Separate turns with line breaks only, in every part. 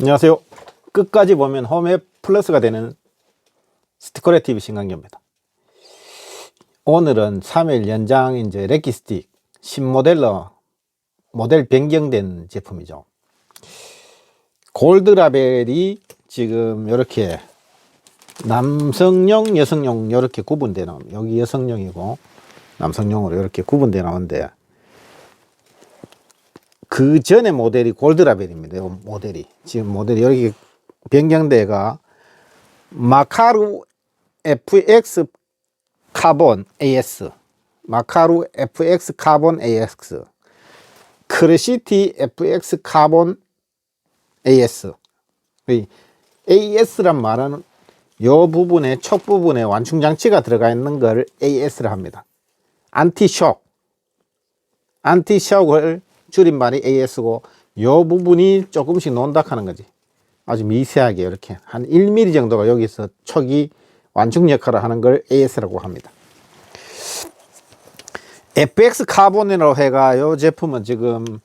안녕하세요. 끝까지 보면 홈앱 플러스가 되는 스티커레 TV 신강기입니다. 오늘은 3일 연장 이제 레키 스틱 신모델로 모델 변경된 제품이죠. 골드 라벨이 지금 이렇게 남성용, 여성용 이렇게 구분되어 나옵니다. 여기 여성용이고 남성용으로 이렇게 구분되어 나오는데 그 전에 모델이 골드라벨입니다. 요 모델이. 지금 모델이 여기 변경대가 마카루 FX 카본 AS 마카루 FX 카본 AX 크레시티 FX 카본 AS 이 AS란 말은 요 부분에 촉 부분에 완충 장치가 들어가 있는 걸 AS라 합니다. 안티쇼크. 안티쇼크를 줄임말이 AS고 요 부분이 조금씩 논다 하는 거지. 아주 미세하게 이렇게 한 1mm 정도가 여기서 촉이 완충 역할을 하는 걸 AS라고 합니다. FX 카본이라고 해가 요 제품은 지금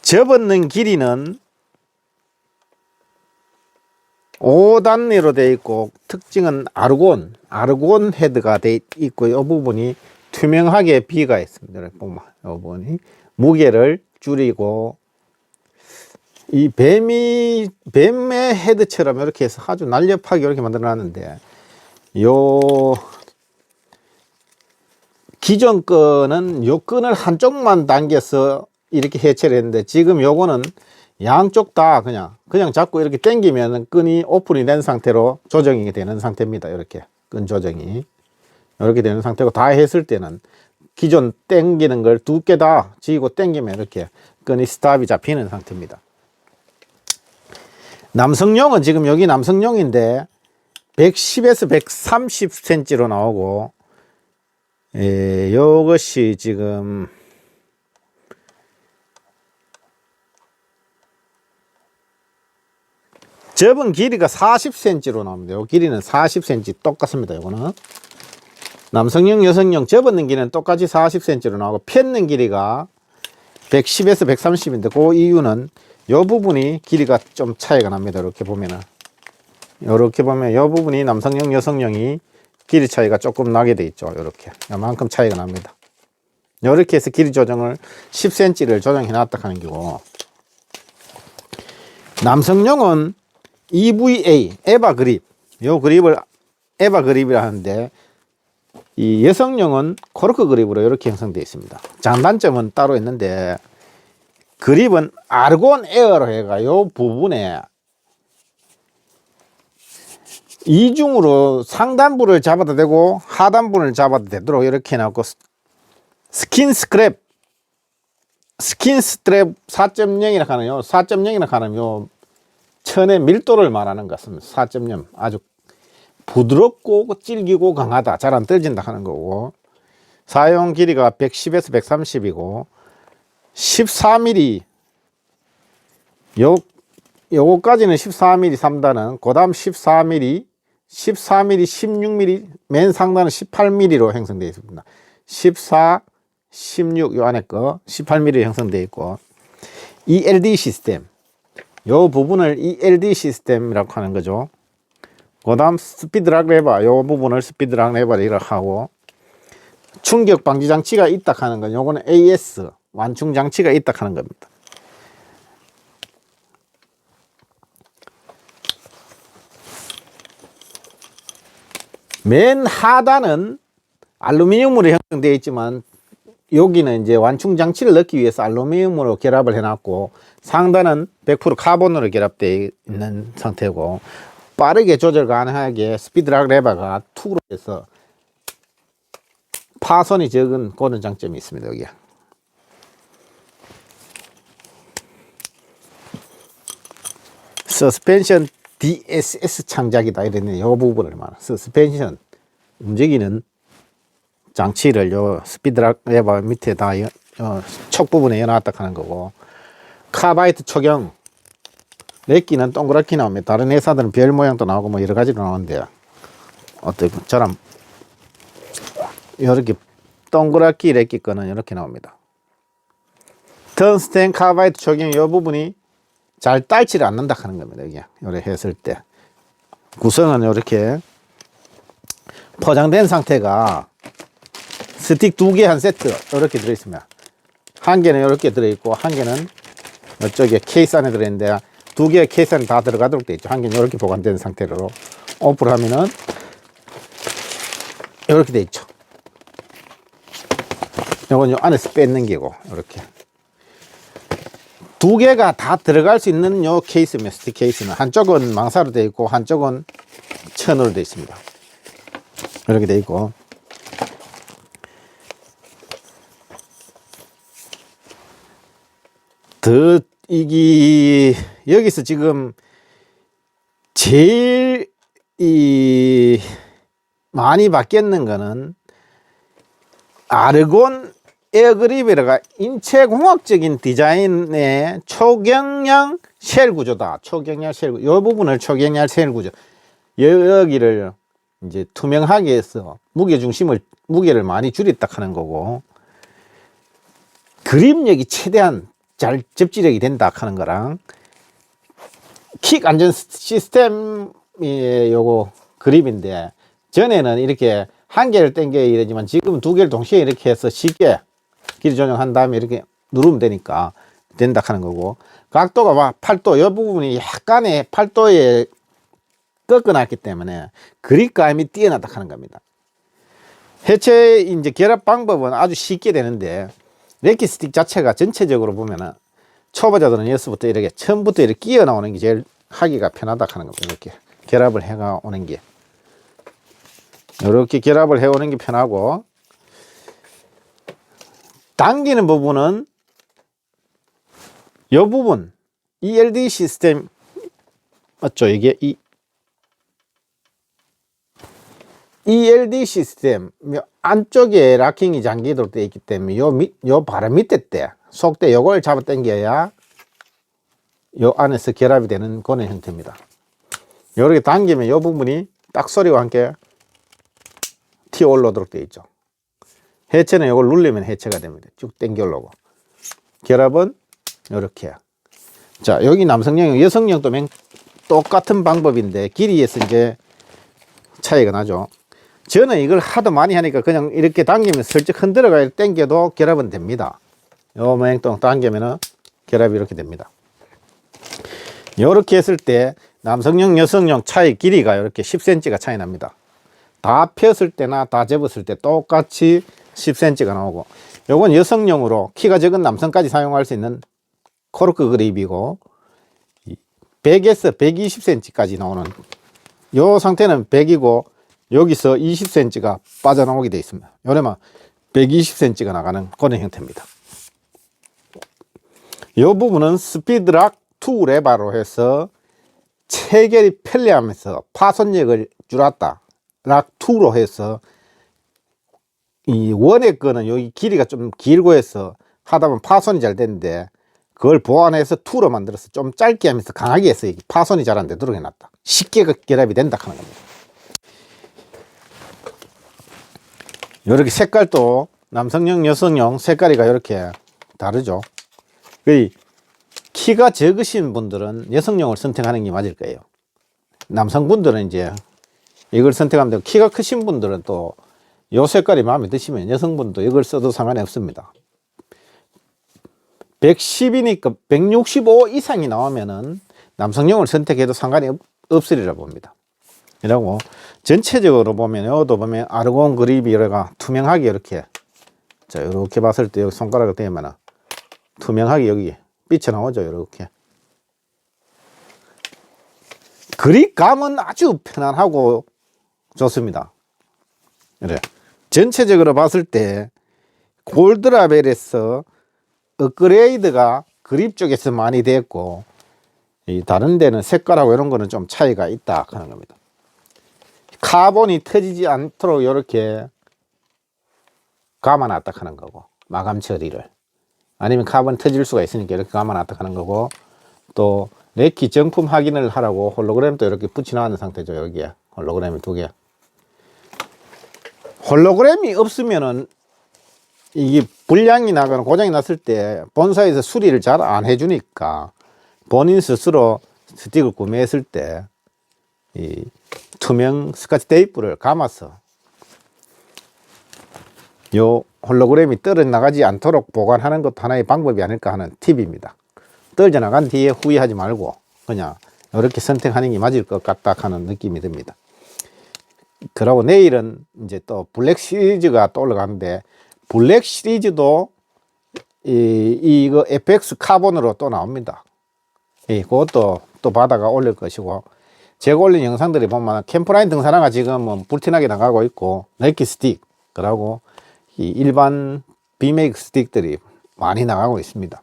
접었는 길이는 5단위로 되어 있고 특징은 아르곤, 아르곤 헤드가 되어 있고 이 부분이 투명하게 비가 있습니다. 보면 이 부분이 무게를 줄이고 이 뱀이 뱀의 헤드처럼 이렇게 해서 아주 날렵하게 이렇게 만들어 놨는데 요 기존 거는 요 끈을 한쪽만 당겨서 이렇게 해체를 했는데 지금 요거는 양쪽 다 그냥 그냥 잡고 이렇게 당기면 끈이 오픈이 된 상태로 조정이 되는 상태입니다. 이렇게 끈 조정이 이렇게 되는 상태고 다 했을 때는 기존 당기는 걸 두 개다 쥐고 당기면 이렇게 끈이 스탑이 잡히는 상태입니다. 남성용은 지금 여기 남성용인데 110에서 130cm로 나오고 예, 요것이 지금 접은 길이가 40cm로 나옵니다. 요 길이는 40cm 똑같습니다. 요거는 남성용, 여성용 접었는 길이는 똑같이 40cm로 나오고 폈는 길이가 110에서 130인데 그 이유는 요 부분이 길이가 좀 차이가 납니다. 이렇게 보면은 이렇게 보면 요 부분이 남성용, 여성용이 길이 차이가 조금 나게 돼 있죠. 이렇게 요만큼 차이가 납니다. 이렇게 해서 길이 조정을 10cm를 조정해 놨다 하는 거고 남성용은 EVA 에바 그립 요 그립을 에바 그립이라 하는데 이 여성용은 코르크 그립으로 이렇게 형성되어 있습니다. 장단점은 따로 있는데 그립은 아르곤 에어로 해가 요 부분에. 이중으로 상단부를 잡아도 되고 하단부를 잡아도 되도록 이렇게 해놨고 스킨 스크랩 스킨 스트랩 4.0이라 하는요. 4.0이라 하는 요. 천의 밀도를 말하는 것 같습니다. 4.0 아주 부드럽고 질기고 강하다. 잘 안 떨어진다 하는 거고. 사용 길이가 110에서 130이고 14mm 요 요거까지는 14mm 3단은 그다음 14mm 14mm 16mm 맨 상단은 18mm로 형성되어 있습니다. 14 16 요 안에 거 18mm 형성되어 있고 ELD 시스템 요 부분을 ELD 시스템이라고 하는 거죠 그 다음 스피드락 레버 요 부분을 스피드락 이렇게 하고. 충격 방지 장치가 있다 하는 건 요거는 AS 완충 장치가 있다 하는 겁니다. 맨 하단은 알루미늄으로 형성되어 있지만 여기는 이제 완충 장치를 넣기 위해서 알루미늄으로 결합을 해놨고 상단은 100% 카본으로 결합되어 있는 상태고 빠르게 조절 가능하게 스피드락 레버가 툭으로 해서 파손이 적은 그런 장점이 있습니다 여기 서스펜션 DSS 창작이다 이랬네 요 부분을 말하 서스펜션 움직이는 장치를 요 스피드락 레버 밑에다 여, 어, 촉 부분에 연놨다 하는 거고 카바이트 초경 렉기는 동그랗게 나옵니다. 다른 회사들은 별 모양도 나오고 뭐 여러 가지로 나오는데 어떻게 저랑 이렇게 동그랗게 렉기 거는 이렇게 나옵니다. 턴스텐 카바이트 적용 이 부분이 잘 딸지를 않는다 하는 겁니다. 이게 요래 했을 때 구성은 이렇게 포장된 상태가 스틱 두 개 한 세트 이렇게 들어있습니다. 한 개는 이렇게 들어있고 한 개는 이쪽에 케이스 안에 들어있는데 두 개의 케이스 안에 다 들어가도록 되어 있죠. 한 개는 이렇게 보관된 상태로 오프를 하면은 이렇게 되어 있죠. 이건 요 안에서 뺏는 게고 이렇게 두 개가 다 들어갈 수 있는 요 케이스입니다. 스틱 케이스는 한쪽은 망사로 되어 있고 한쪽은 천으로 되어 있습니다. 이렇게 되어 있고 더 이기 여기서 지금 제일 이 많이 바뀌었는 거는 아르곤 에어그립이라가 인체공학적인 디자인의 초경량 쉘 구조다. 초경량 쉘 구조. 이 부분을 초경량 쉘 구조. 여기를 이제 투명하게 해서 무게 중심을 무게를 많이 줄였다 하는 거고 그립력이 최대한 잘 접지력이 된다 하는 거랑 킥 안전 시스템이 요거 그립인데 전에는 이렇게 한 개를 당겨야 이러지만 지금 두 개를 동시에 이렇게 해서 쉽게 길이 조정한 다음에 이렇게 누르면 되니까 된다 하는 거고 각도가 봐 8도 이 부분이 약간의 8도에 꺾어놨기 때문에 그립감이 뛰어나다 하는 겁니다. 해체 이제 결합 방법은 아주 쉽게 되는데 레키 스틱 자체가 전체적으로 보면은 초보자들은 여기서부터 이렇게 처음부터 이렇게 끼어 나오는 게 제일 하기가 편하다 하는 겁니다. 이렇게 결합을 해가 오는 게 이렇게 결합을 해 오는 게 편하고 당기는 부분은 이 부분 ELD 시스템 맞죠? 이게 이 ELD 시스템 요 안쪽에 락킹이 잠기도록 되어 있기 때문에 요, 밑, 요 바로 밑에 때 속대 요걸 잡아 당겨야 요 안에서 결합이 되는 그런 형태입니다. 요렇게 당기면 요 부분이 딱 소리와 함께 튀어 올라오도록 되어 있죠. 해체는 요걸 누르면 해체가 됩니다. 쭉 당겨 올라오고. 결합은 요렇게. 자, 여기 남성용, 여성용도 맨 똑같은 방법인데 길이에서 이제 차이가 나죠. 저는 이걸 하도 많이 하니까 그냥 이렇게 당기면 슬쩍 흔들어가 당겨도 결합은 됩니다. 요 모양 동 당기면은 결합이 이렇게 됩니다. 이렇게 했을 때 남성용, 여성용 차이 길이가 이렇게 10cm가 차이 납니다. 다 폈을 때나 다 접었을 때 똑같이 10cm가 나오고 요건 여성용으로 키가 적은 남성까지 사용할 수 있는 코르크 그립이고 100에서 120cm까지 나오는 요 상태는 100이고 여기서 20cm가 빠져나오게 되어 있습니다. 요래만 120cm가 나가는 그런 형태입니다. 이 부분은 스피드락 2 레바로 해서 체결이 편리하면서 파손력을 줄였다. 락 2로 해서 이 원의 거는 여기 길이가 좀 길고 해서 하다 보면 파손이 잘 되는데 그걸 보완해서 2로 만들어서 좀 짧게 하면서 강하게 해서 파손이 잘 안 되도록 해놨다. 쉽게 그 결합이 된다 하는 겁니다. 이렇게 색깔도 남성용, 여성용 색깔이가 이렇게 다르죠. 그 키가 적으신 분들은 여성용을 선택하는 게 맞을 거예요. 남성분들은 이제 이걸 선택하면 되고 키가 크신 분들은 또 요 색깔이 마음에 드시면 여성분도 이걸 써도 상관이 없습니다. 110이니까 165 이상이 나오면은 남성용을 선택해도 상관이 없, 없으리라 봅니다. 이라고 전체적으로 보면 여도 보면 아르곤 그립이 이래가 투명하게 이렇게 자 이렇게 봤을 때 여기 손가락을 대면은 투명하게 여기 빛이 나오죠 이렇게 그립감은 아주 편안하고 좋습니다. 그래 전체적으로 봤을 때 골드라벨에서 업그레이드가 그립 쪽에서 많이 됐고 이 다른 데는 색깔하고 이런 거는 좀 차이가 있다 하는 겁니다. 카본이 터지지 않도록 이렇게 감아놨다 하는 거고 마감 처리를. 아니면 카본 터질 수가 있으니까 이렇게 감아놨다 하는 거고 또 레키 정품 확인을 하라고 홀로그램도 이렇게 붙여놓은 상태죠 여기에. 홀로그램이 두개. 홀로그램이 없으면은 이게 불량이 나거나 고장이 났을 때 본사에서 수리를 잘 안 해주니까 본인 스스로 스틱을 구매했을 때이 투명 스카치 테이프를 감아서 요 홀로그램이 떨어져 나가지 않도록 보관하는 것도 하나의 방법이 아닐까 하는 팁입니다. 떨어져 나간 뒤에 후회하지 말고 그냥 이렇게 선택하는 게 맞을 것 같다 하는 느낌이 듭니다. 그러고 내일은 이제 또 블랙 시리즈가 또 올라가는데 블랙 시리즈도 이, 이거 FX 카본으로 또 나옵니다. 예, 그것도 또 바다가 올릴 것이고 제가 올린 영상들이 보면 캠프라인 등산화가 지금은 불티나게 나가고 있고 렉키 스틱 그러고 이 일반 비메이크 스틱들이 많이 나가고 있습니다.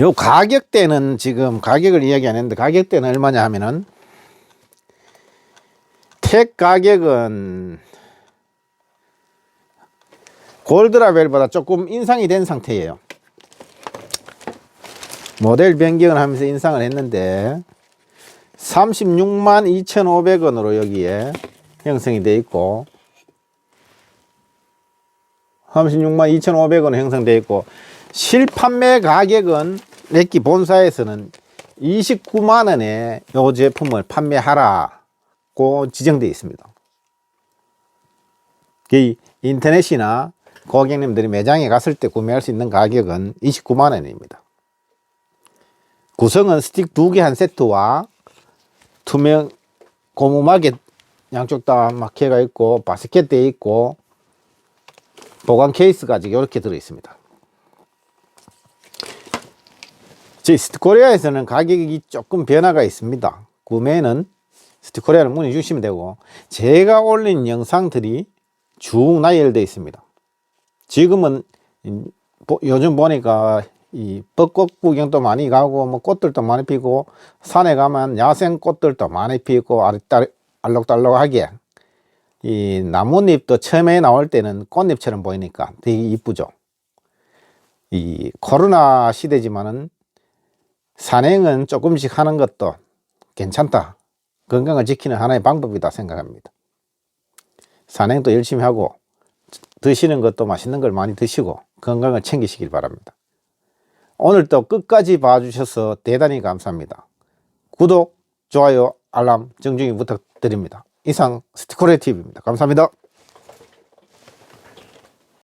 요 가격대는 지금 가격을 이야기 안 했는데 가격대는 얼마냐 하면은 택 가격은 골드라벨보다 조금 인상이 된 상태예요. 모델 변경을 하면서 인상을 했는데 36만 2,500원으로 여기에 형성이 되어 있고 36만 2,500원 형성되어 있고 실판매 가격은 렉기 본사에서는 29만 원에 이 제품을 판매하라고 지정되어 있습니다. 이 인터넷이나 고객님들이 매장에 갔을 때 구매할 수 있는 가격은 29만 원입니다. 구성은 스틱 두개한 세트와 투명 고무마개 양쪽 다 마켓가 있고 바스켓 되어 있고 보관 케이스가 지금 이렇게 들어 있습니다. 스티코리아에서는 가격이 조금 변화가 있습니다. 구매는 스티코리아를 문의 주시면 되고 제가 올린 영상들이 쭉 나열되어 있습니다. 지금은 요즘 보니까 이 벚꽃 구경도 많이 가고 뭐 꽃들도 많이 피고 산에 가면 야생 꽃들도 많이 피고 알록달록하게 이 나뭇잎도 처음에 나올 때는 꽃잎처럼 보이니까 되게 이쁘죠. 이 코로나 시대지만은 산행은 조금씩 하는 것도 괜찮다. 건강을 지키는 하나의 방법이다 생각합니다. 산행도 열심히 하고 드시는 것도 맛있는 걸 많이 드시고 건강을 챙기시길 바랍니다. 오늘도 끝까지 봐주셔서 대단히 감사합니다. 구독, 좋아요, 알람 정중히 부탁드립니다. 이상 스티커레 TV입니다. 감사합니다.